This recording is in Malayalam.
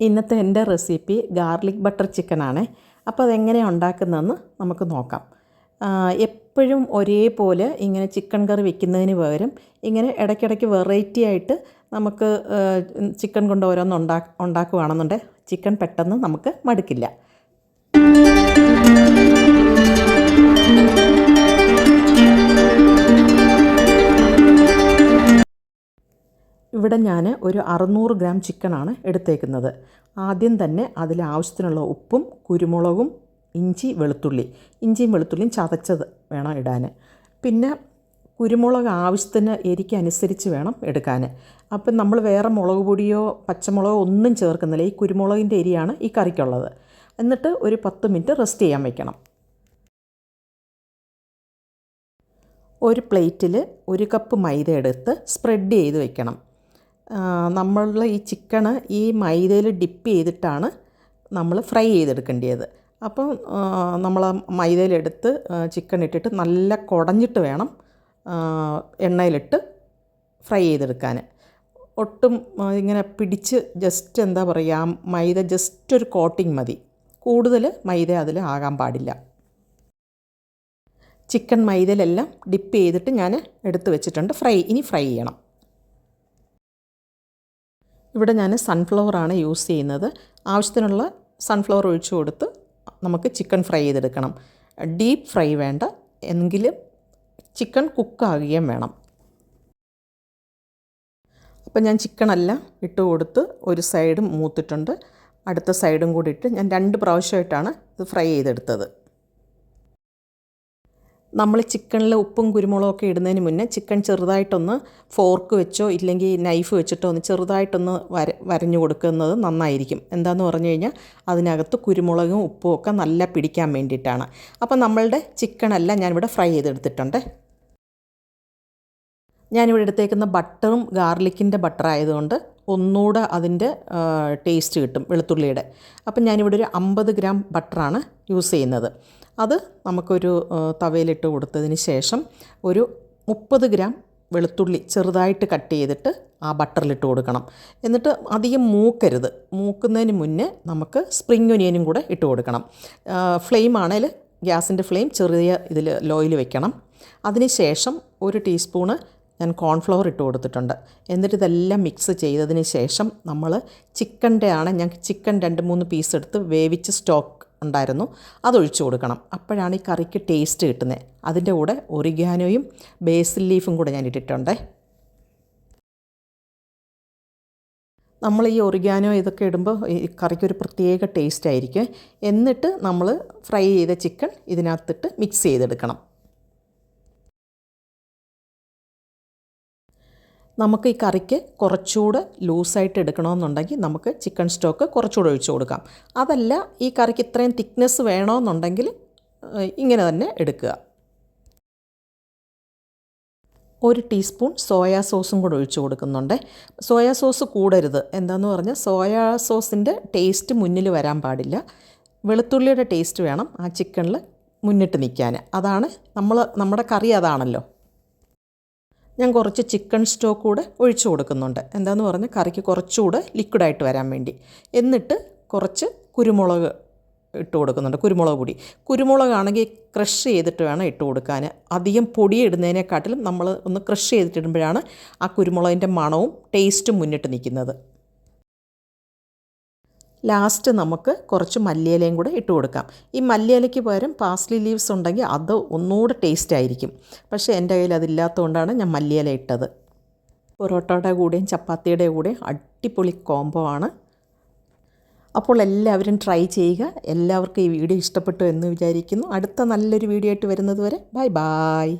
ഇന്നത്തെ എന്റെ റെസിപ്പി ഗാർലിക് ബട്ടർ ചിക്കനാണ്. അപ്പോൾ അതെങ്ങനെയാണ് ഉണ്ടാക്കുന്നതെന്ന് നമുക്ക് നോക്കാം. എപ്പോഴും ഒരേപോലെ ഇങ്ങനെ ചിക്കൻ കറി വെക്കുന്നതിന് പകരം ഇങ്ങനെ ഇടയ്ക്കിടയ്ക്ക് വെറൈറ്റി ആയിട്ട് നമുക്ക് ചിക്കൻ കൊണ്ട് ഓരോന്ന് ഉണ്ടാ ഉണ്ടാക്കുകയാണെന്നുണ്ടെങ്കിൽ ചിക്കൻ പെട്ടെന്ന് നമുക്ക് മടുക്കില്ല. ഇവിടെ ഞാൻ ഒരു അറുന്നൂറ് ഗ്രാം ചിക്കനാണ് എടുത്തേക്കുന്നത്. ആദ്യം തന്നെ അതിൽ ആവശ്യത്തിനുള്ള ഉപ്പും കുരുമുളകും ഇഞ്ചി വെളുത്തുള്ളി. ഇഞ്ചിയും വെളുത്തുള്ളിയും ചതച്ചത് വേണം ഇടാൻ പിന്നെ കുരുമുളക് ആവശ്യത്തിന് എരിക്കനുസരിച്ച് വേണം എടുക്കാൻ അപ്പം നമ്മൾ വേറെ മുളക് പൊടിയോ പച്ചമുളകോ ഒന്നും ചേർക്കുന്നില്ല. ഈ കുരുമുളകിന്റെ എരിയാണ് ഈ കറിക്കുള്ളത്. എന്നിട്ട് ഒരു പത്ത് മിനിറ്റ് റെസ്റ്റ് ചെയ്യാൻ വെക്കണം. ഒരു പ്ലേറ്റിൽ ഒരു കപ്പ് മൈദ എടുത്ത് സ്പ്രെഡ് ചെയ്ത് വെക്കണം. നമ്മൾ ഈ ചിക്കണ് ഈ മൈദയിൽ ഡിപ്പ് ചെയ്തിട്ടാണ് നമ്മൾ ഫ്രൈ ചെയ്തെടുക്കേണ്ടത് അപ്പം നമ്മൾ മൈദയിലെടുത്ത് ചിക്കൻ ഇട്ടിട്ട് നല്ല കുടഞ്ഞിട്ട് വേണം എണ്ണയിലിട്ട് ഫ്രൈ ചെയ്തെടുക്കാൻ. ഒട്ടും ഇങ്ങനെ പിടിച്ച് ജസ്റ്റ് എന്താ പറയുക മൈദ ജസ്റ്റ് ഒരു കോട്ടിങ് മതി. കൂടുതൽ മൈദ അതിൽ ആകാൻ പാടില്ല. ചിക്കൻ മൈദയിലെല്ലാം ഡിപ്പ് ചെയ്തിട്ട് ഞാൻ എടുത്ത് വെച്ചിട്ടുണ്ട്. ഫ്രൈ ഇനി ഫ്രൈ ചെയ്യണം. ഇവിടെ ഞാൻ സൺഫ്ലവറാണ് യൂസ് ചെയ്യുന്നത്. ആവശ്യത്തിനുള്ള സൺഫ്ലവർ ഒഴിച്ചു കൊടുത്ത് നമുക്ക് ചിക്കൻ ഫ്രൈ ചെയ്തെടുക്കണം. ഡീപ്പ് ഫ്രൈ വേണ്ട എങ്കിലും ചിക്കൻ കുക്കാകുകയും വേണം. അപ്പം ഞാൻ ചിക്കനെല്ലാം ഇട്ട് കൊടുത്ത് ഒരു സൈഡ് മൂത്തിട്ടുണ്ട്. അടുത്ത സൈഡും കൂടി ഇട്ട് ഞാൻ രണ്ട് പ്രാവശ്യമായിട്ടാണ് ഇത് ഫ്രൈ ചെയ്തെടുത്തത്. നമ്മൾ ചിക്കനിൽ ഉപ്പും കുരുമുളകൊക്കെ ഇടുന്നതിന് മുന്നേ ചിക്കൻ ചെറുതായിട്ടൊന്ന് ഫോർക്ക് വെച്ചോ ഇല്ലെങ്കിൽ നൈഫ് വെച്ചിട്ടോ ഒന്ന് ചെറുതായിട്ടൊന്ന് വര വരഞ്ഞു കൊടുക്കുന്നത് നന്നായിരിക്കും. എന്താന്ന് പറഞ്ഞു കഴിഞ്ഞാൽ അതിനകത്ത് കുരുമുളകും ഉപ്പും ഒക്കെ നല്ല പിടിക്കാൻ വേണ്ടിയിട്ടാണ്. അപ്പം നമ്മളുടെ ചിക്കനെല്ലാം ഞാനിവിടെ ഫ്രൈ ചെയ്തെടുത്തിട്ടുണ്ട്. ഞാനിവിടെ എടുത്തേക്കുന്ന ബട്ടറും ഗാർലിക്കിന്റെ ബട്ടർ ആയതുകൊണ്ട് ഒന്നുകൂടെ അതിന്റെ ടേസ്റ്റ് കിട്ടും വെളുത്തുള്ളിയുടെ. അപ്പം ഞാനിവിടെ ഒരു അമ്പത് ഗ്രാം ബട്ടറാണ് യൂസ് ചെയ്യുന്നത്. അത് നമുക്കൊരു തവയിലിട്ട് കൊടുത്തതിന് ശേഷം ഒരു മുപ്പത് ഗ്രാം വെളുത്തുള്ളി ചെറുതായിട്ട് കട്ട് ചെയ്തിട്ട് ആ ബട്ടറിലിട്ട് കൊടുക്കണം. എന്നിട്ട് അധികം മൂക്കരുത്. മൂക്കുന്നതിന് മുന്നേ നമുക്ക് സ്പ്രിംഗ് ഒനിയനും കൂടെ ഇട്ട് കൊടുക്കണം. ഫ്ലെയിം ആണെങ്കിൽ ഗ്യാസിന്റെ ഫ്ലെയിം ചെറിയ ഇതിൽ ലോയിൽ വെക്കണം. അതിന് ശേഷം ഒരു ടീസ്പൂണ് ഞാൻ കോൺഫ്ലവർ ഇട്ട് കൊടുത്തിട്ടുണ്ട്. എന്നിട്ട് ഇതെല്ലാം മിക്സ് ചെയ്തതിന് ശേഷം നമ്മൾ ചിക്കന്റെ ആണ് ഞാൻ ചിക്കൻ രണ്ട് മൂന്ന് പീസ് എടുത്ത് വേവിച്ച് സ്റ്റോക്ക് ഉണ്ടായിരുന്നു. അതൊഴിച്ചു കൊടുക്കണം. അപ്പോഴാണ് ഈ കറിക്ക് ടേസ്റ്റ് കിട്ടുന്നത് അതിന്റെ കൂടെ ഒറിഗാനോയും ബേസിൽ ലീഫും കൂടെ ഞാൻ ഇട്ടിട്ടുണ്ട്. നമ്മൾ ഈ ഒറിഗാനോ ഇതൊക്കെ ഇടുമ്പോൾ ഈ കറിക്ക് ഒരു പ്രത്യേക ടേസ്റ്റ് ആയിരിക്കും. എന്നിട്ട് നമ്മൾ ഫ്രൈ ചെയ്ത ചിക്കൻ ഇതിനകത്തിട്ട് മിക്സ് ചെയ്തെടുക്കണം. നമുക്ക് ഈ കറിക്ക് കുറച്ചുകൂടെ ലൂസായിട്ട് എടുക്കണമെന്നുണ്ടെങ്കിൽ നമുക്ക് ചിക്കൻ സ്റ്റോക്ക് കുറച്ചുകൂടെ ഒഴിച്ചു കൊടുക്കാം. അതല്ല ഈ കറിക്ക് ഇത്രയും തിക്നെസ് വേണമെന്നുണ്ടെങ്കിൽ ഇങ്ങനെ തന്നെ എടുക്കുക. ഒരു ടീസ്പൂൺ സോയാ സോസും കൂടെ ഒഴിച്ചു കൊടുക്കുന്നുണ്ട്. സോയാ സോസ് കൂടരുത്. എന്താണെന്ന് പറഞ്ഞാൽ സോയാ സോസിന്റെ ടേസ്റ്റ് മുന്നിൽ വരാൻ പാടില്ല. വെളുത്തുള്ളിയുടെ ടേസ്റ്റ് വേണം ആ ചിക്കനിൽ മുന്നിട്ട് നിൽക്കാൻ. അതാണ് നമ്മൾ നമ്മുടെ കറി അതാണല്ലോ. ഞാൻ കുറച്ച് ചിക്കൻ സ്റ്റോക്ക് കൂടെ ഒഴിച്ചു കൊടുക്കുന്നുണ്ട്. എന്താന്ന് പറഞ്ഞാൽ കറിക്ക് കുറച്ചുകൂടെ ലിക്വിഡായിട്ട് വരാൻ വേണ്ടി. എന്നിട്ട് കുറച്ച് കുരുമുളക് ഇട്ട് കൊടുക്കുന്നുണ്ട്. കുരുമുളക് പൊടി. കുരുമുളകാണെങ്കിൽ ക്രഷ് ചെയ്തിട്ട് വേണം ഇട്ട് കൊടുക്കാൻ അധികം പൊടി ഇടുന്നതിനെക്കാട്ടിലും നമ്മൾ ഒന്ന് ക്രഷ് ചെയ്തിട്ടിടുമ്പോഴാണ് ആ കുരുമുളകിന്റെ മണവും ടേസ്റ്റും മുന്നിട്ട് നിൽക്കുന്നത്. ലാസ്റ്റ് നമുക്ക് കുറച്ച് മല്ലിയിലയും കൂടെ ഇട്ട് കൊടുക്കാം. ഈ മല്ലിയിലയ്ക്ക് പകരം പാസ്ലി ലീവ്സ് ഉണ്ടെങ്കിൽ അത് ഒന്നുകൂടെ ടേസ്റ്റ് ആയിരിക്കും. പക്ഷേ എന്റെ കയ്യിൽ അതില്ലാത്തതുകൊണ്ടാണ് ഞാൻ മല്ലിയില ഇട്ടത്. പൊറോട്ടയുടെ കൂടെയും ചപ്പാത്തിയുടെ കൂടെയും അടിപൊളി കോംബോ ആണ്. അപ്പോൾ എല്ലാവരും ട്രൈ ചെയ്യുക. എല്ലാവർക്കും ഈ വീഡിയോ ഇഷ്ടപ്പെട്ടു എന്ന് വിചാരിക്കുന്നു. അടുത്ത നല്ലൊരു വീഡിയോ ആയിട്ട് വരുന്നത് വരെ ബൈ ബായ്